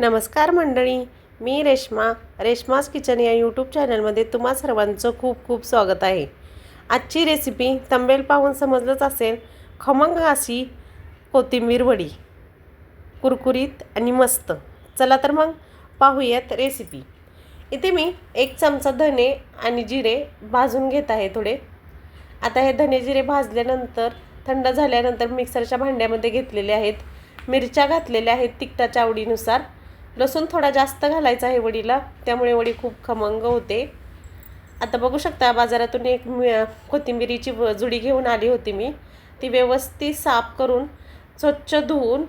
नमस्कार मंडळी मी रेश्मा रेश्मास किचन या यूट्यूब चॅनलमध्ये तुम्हा सर्वांचं खूप खूप स्वागत आहे. आजची रेसिपी तंबेल पाहून समजलंच असेल खमंग अशी कोथिंबीर वडी कुरकुरीत आणि मस्त. चला तर मग पाहूयात रेसिपी इथे मी एक चमचा धने आणि जिरे भाजून घेत आहे थोडे. आता हे धने जिरे भाजल्यानंतर थंड झाल्यानंतर मिक्सरच्या भांड्यामध्ये घेतलेले आहेत. मिरच्या घातलेल्या आहेत तिखटाच्या आवडीनुसार. लसूण थोडा जास्त घालायचा आहे वडीला त्यामुळे वडी खूप खमंग होते. आता बघू शकता बाजारातून एक कोथिंबिरीची व- जुडी घेऊन आली होती मी. ती व्यवस्थित साफ करून स्वच्छ धुवून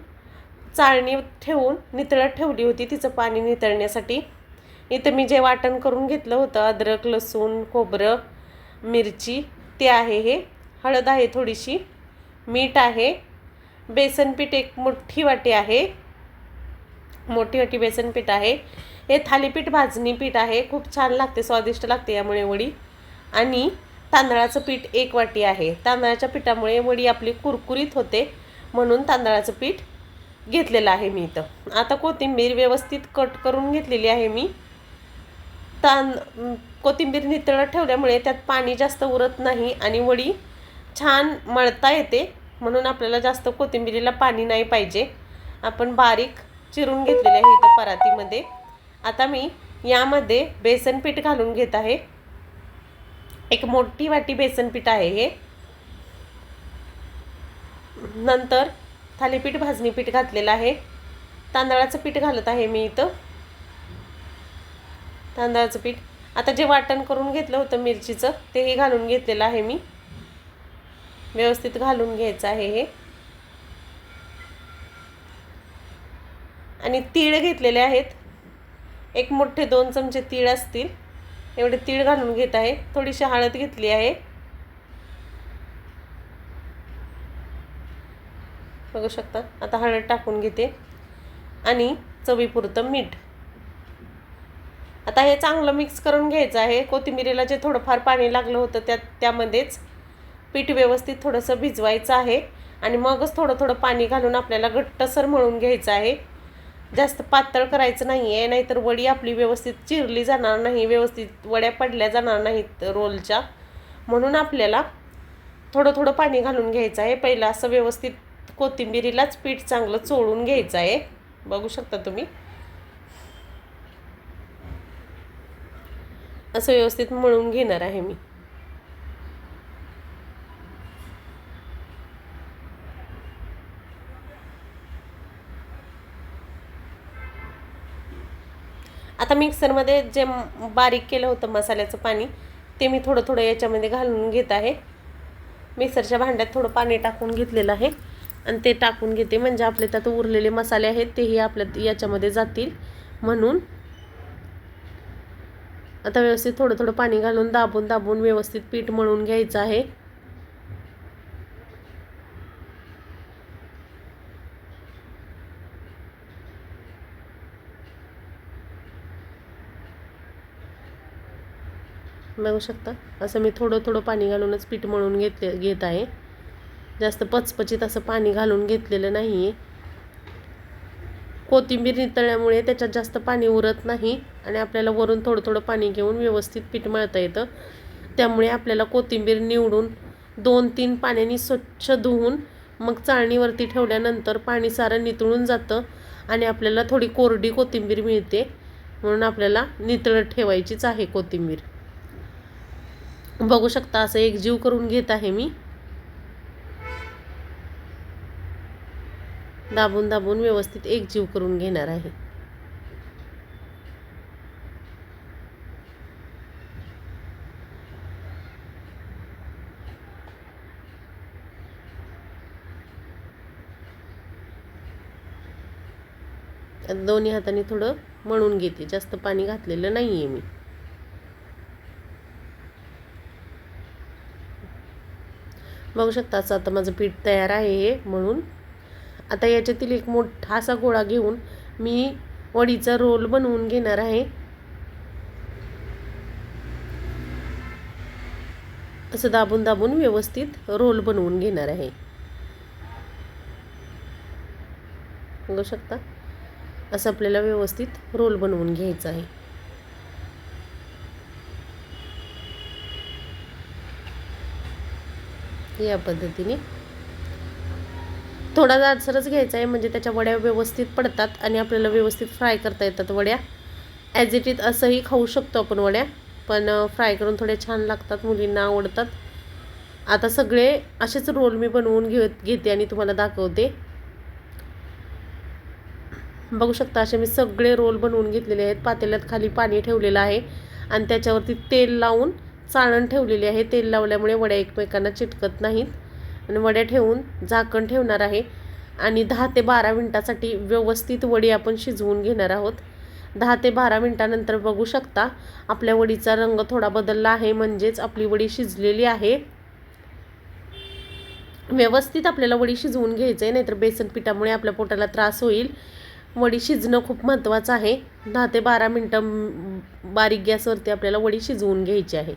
चाळणी ठेवून नितळत ठेवली होती तिचं पाणी नितळण्यासाठी. इथं मी जे वाटण करून घेतलं होतं अद्रक लसूण खोबरं मिरची ते आहे हे. हळद आहे थोडीशी मीठ आहे. बेसन पीठ एक मोठी वाटी आहे. मोठी अटी बेसन पीठ आहे. हे थालीपीठ भाजणी पीठ आहे. खूप छान लागते स्वादिष्ट लागते यामुळे वडी. आणि तांदळाचं पीठ एक वाटी आहे. तांदळाच्या पिठामुळे वडी आपली कुरकुरीत होते म्हणून तांदळाचं पीठ घेतलेलं आहे मी इथं. आता कोथिंबीर व्यवस्थित कट करून घेतलेली आहे मी. तां कोथिंबीर नितळत ठेवल्यामुळे त्यात पाणी जास्त उरत नाही आणि वडी छान मळता येते म्हणून आपल्याला जास्त कोथिंबीरीला पाणी नाही पाहिजे. आपण बारीक चिरून घेतलेले आहे इथं परातीमध्ये. आता मी यामध्ये बेसन पीठ घालून घेत आहे. एक मोठी वाटी बेसन पीठ आहे हे. नंतर थालीपीठ भाजणी पीठ घातलेलं आहे. तांदळाचं पीठ घालत आहे मी इथं. तांदळाचं पीठ. आता जे वाटण करून घेतलं होतं मिरचीचं तेही घालून घेतलेलं आहे मी. व्यवस्थित घालून घ्यायचं आहे हे. आणि तीळ घेतलेले आहेत. एक मोठे दोन चमचे तीळ असतील. एवढे तीळ घालून घेत आहे. थोडीशी हळद घेतली आहे. बघू शकता. आता हळद टाकून घेते. आणि चवीपुरतं मीठ. आता हे चांगलं मिक्स करून घ्यायचं आहे. कोथिंबिरीला जे थोडंफार पाणी लागलं होतं त्या त्यामध्येच पीठ व्यवस्थित थोडंसं भिजवायचं आहे. आणि मगच थोडं थोडं पाणी घालून आपल्याला घट्टसर मळून घ्यायचं आहे. जास्त पातळ करायचं नाही आहे नाहीतर वडी आपली व्यवस्थित चिरली जाणार नाही व्यवस्थित वड्या पडल्या जाणार नाहीत रोलच्या. म्हणून आपल्याला थोडं थोडं पाणी घालून घ्यायचं आहे. पहिलं असं व्यवस्थित कोथिंबिरीलाच पीठ चांगलं चोळून घ्यायचं आहे. बघू शकता तुम्ही. असं व्यवस्थित मळून घेणार आहे मी. आता मिक्सरमध्ये जे बारीक केलं होतं मसाल्याचं पाणी ते मी थोडं थोडं याच्यामध्ये घालून घेत आहे. मिक्सरच्या भांड्यात थोडं पाणी टाकून घेतलेलं आहे. आणि ते टाकून घेते. म्हणजे आपले त्यात उरलेले मसाले आहेत तेही आपल्या याच्यामध्ये जातील. म्हणून आता व्यवस्थित थोडं थोडं पाणी घालून दाबून दाबून व्यवस्थित पीठ मळून घ्यायचं आहे. बघू शकता. असं मी थोडं थोडं पाणी घालूनच पीठ मळून घेतले घेत आहे. जास्त पचपचीत असं पाणी घालून घेतलेलं नाही आहे कोथिंबीर नितळल्यामुळे त्याच्यात जास्त पाणी उरत नाही आणि आपल्याला वरून थोडं थोडं पाणी घेऊन व्यवस्थित पीठ मळता येतं. त्यामुळे आपल्याला कोथिंबीर निवडून दोन तीन पाण्याने स्वच्छ धुवून मग चाळणीवरती ठेवल्यानंतर पाणी सारं नितळून जातं आणि आपल्याला थोडी कोरडी कोथिंबीर मिळते. म्हणून आपल्याला नितळत ठेवायचीच आहे कोथिंबीर. बघू शकता असं एक जीव करून घेत आहे मी. दाबून दाबून व्यवस्थित एक जीव करून घेणार आहे. दोन्ही हाताने थोडं मळून घेते. जास्त पाणी घातलेलं नाही आहे मी. बघू शकता असं आता माझं पीठ तयार आहे हे म्हणून. आता याच्यातील एक मोठा असा गोळा घेऊन मी वडीचा रोल बनवून घेणार आहे. असं दाबून दाबून व्यवस्थित रोल बनवून घेणार आहे. बघू शकता असं आपल्याला व्यवस्थित रोल बनवून घ्यायचं आहे. या पद्धतीने. थोडा जाडसरच घ्यायचा आहे म्हणजे त्याच्या वड्या व्यवस्थित पडतात आणि आपल्याला व्यवस्थित फ्राय करता येतात वड्या. ॲज इट इज असंही खाऊ शकतो आपण वड्या पण फ्राय करून थोड्या छान लागतात मुलींना आवडतात. आता सगळे असेच रोल मी बनवून घेत घेते आणि तुम्हाला दाखवते. बघू शकता असे मी सगळे रोल बनवून घेतलेले आहेत. पातेल्यात खाली पाणी ठेवलेलं आहे आणि त्याच्यावरती तेल लावून चाळण ठेवलेली आहे. तेल लावल्यामुळे वड्या एकमेकांना चिटकत नाहीत. आणि वड्या ठेवून झाकण ठेवणार आहे. आणि दहा ते बारा मिनटासाठी व्यवस्थित वडी आपण शिजवून घेणार आहोत. दहा ते बारा मिनटानंतर बघू शकता आपल्या वडीचा रंग थोडा बदलला आहे. म्हणजेच आपली वडी शिजलेली आहे. व्यवस्थित आपल्याला वडी शिजवून घ्यायचं आहे नाहीतर बेसन पिठामुळे आपल्या पोटाला त्रास होईल. वडी शिजणं खूप महत्त्वाचं आहे. दहा ते बारा मिनटं बारीक गॅसवरती आपल्याला वडी शिजवून घ्यायची आहे.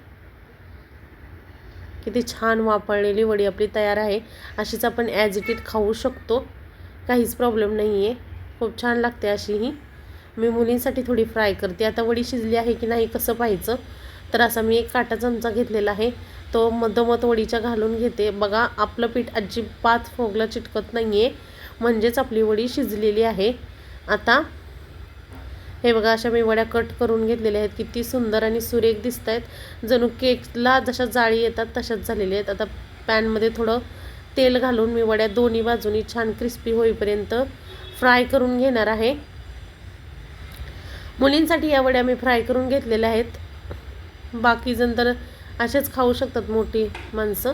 किती छान वापरलेली वडी आपली तयार आहे. अशीच आपण ॲज इट इट खाऊ शकतो. काहीच प्रॉब्लेम नाही आहे खूप छान लागते अशी ही. मी मुलींसाठी थोडी फ्राय करते. आता वडी शिजली आहे की नाही कसं पाहायचं? तर असा मी एक काटा चमचा घेतलेला आहे. तो मधोमध वडीच्या घालून घेते. बघा आपलं पीठ अजिबात फोगला चिटकत नाही आहे म्हणजेच आपली वडी शिजलेली आहे. आता हे बघा अशा मी वड्या कट करून घेतलेल्या आहेत. किती सुंदर आणि सुरेख दिसत आहेत जणू केकला जशा जाळी येतात तशाच झालेल्या आहेत. आता पॅनमध्ये थोडं तेल घालून मी वड्या दोन्ही बाजूनी छान क्रिस्पी होईपर्यंत फ्राय करून घेणार आहे. मुलींसाठी या वड्या मी फ्राय करून घेतलेल्या आहेत. बाकीजण तर असेच खाऊ शकतात मोठी माणसं.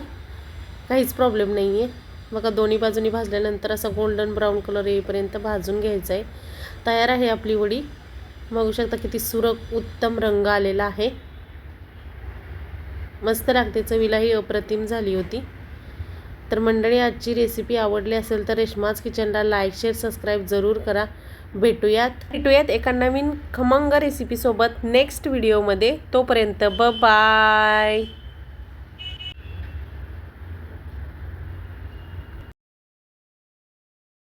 काहीच प्रॉब्लेम नाही आहे बघा दोन्ही बाजूनी भाजल्यानंतर असं गोल्डन ब्राऊन कलर येईपर्यंत भाजून घ्यायचं आहे तयार आहे आपली वडी. बघू शकता किती सुरक उत्तम रंग आलेला आहे. मस्त लागते चवीलाही अप्रतिम झाली होती. तर मंडळी आजची रेसिपी आवडली असेल तर रेशमाज किचनला लाईक शेअर सबस्क्राईब जरूर करा. भेटूयात. भेटूयात एका नवीन खमंग रेसिपीसोबत नेक्स्ट व्हिडिओमध्ये तोपर्यंत ब बाय